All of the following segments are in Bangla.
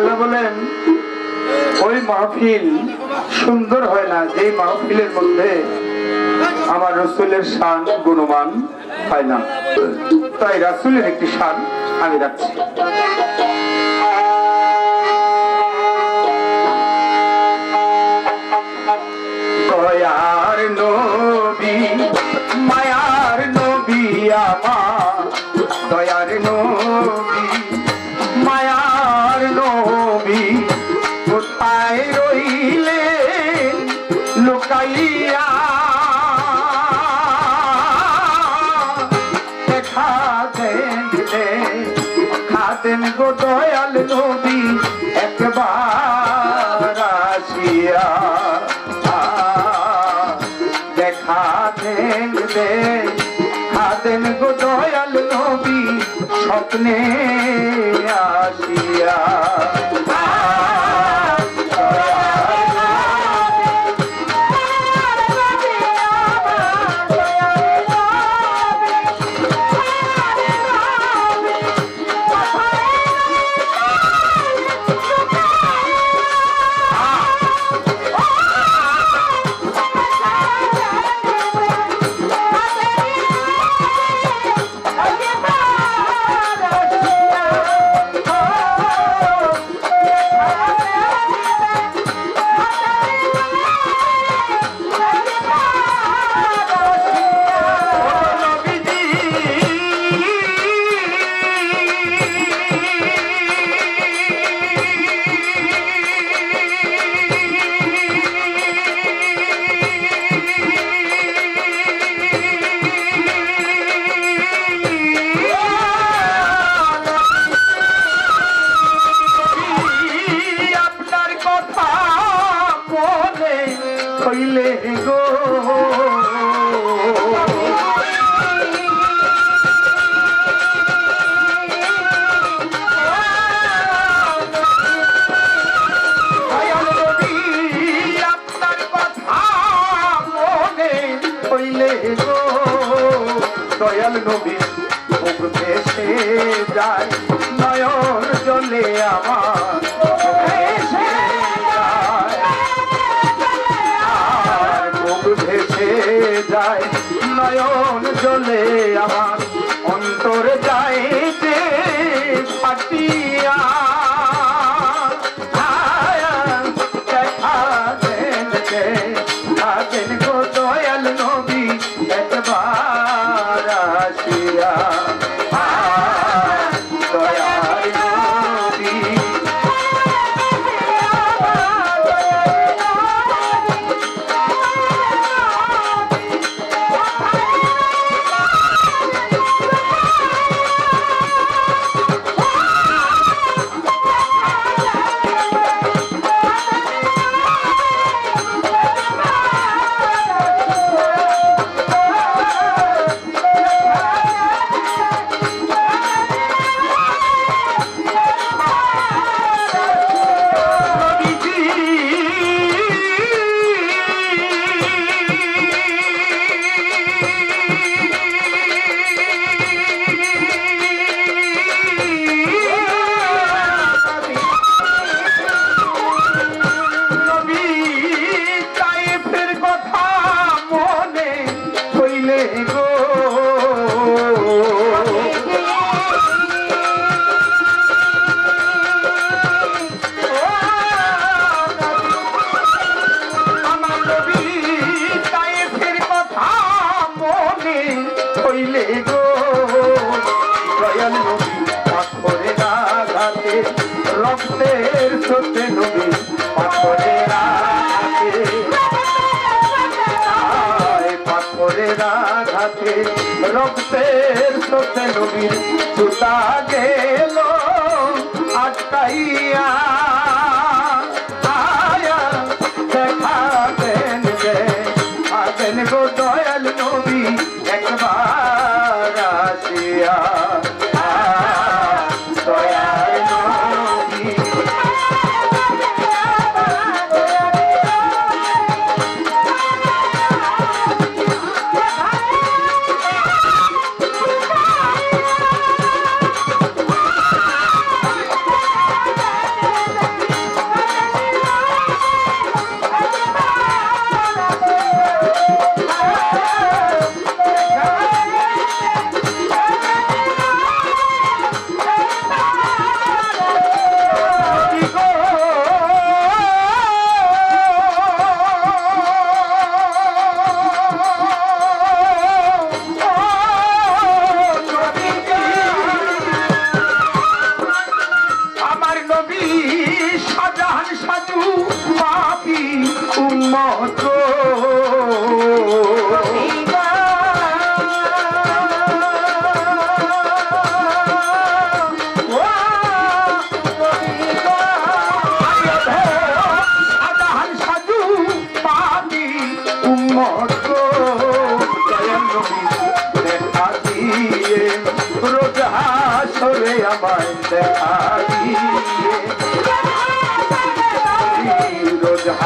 আল্লাহ বলেন, ওই মাহফিল সুন্দর হয় না যে মাহফিলের মধ্যে আমার রসুলের শান গুণমান হয় না। তাই রাসুলের একটি শান আমি রাখছি। খাতেন গো দয়াল নবী স্বপ্নে আসিয়া নবী মুখ ভেসে যায়। নয়ন জলে আমার ভেসে যায়। নয়ন জলে আমার রক্তের সত্যি নবী পাথরের আয় পাথরের আঘাতে রক্তের সত্যি নবীর সুতা গেল আটকাইয়া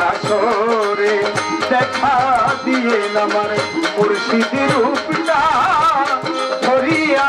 আসরে দেখা দিয়ে আমার মুর্শিদ রূপটা ধরিয়া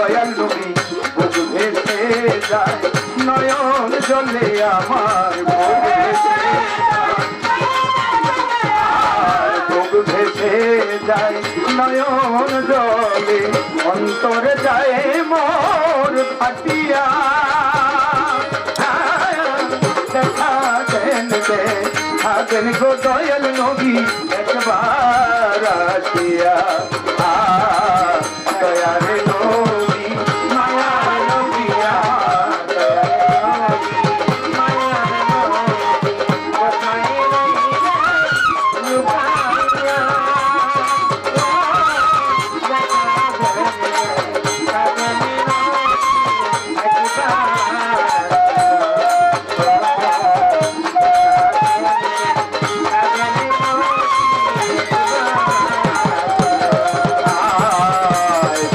দয়াল নবী বধু ভেসে যায়। নয়ন জলে আমার ভোগ ভেসে যায়। নয়ন জলে অন্তর যায় মোর ফাটিয়া দেখা দেন দেখেন গো দয়াল নবী, একবার আসিয়া।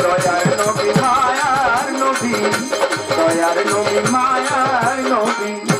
দয়ার নবী মায়ার নবী। দয়ার নবী মায়ার নবী।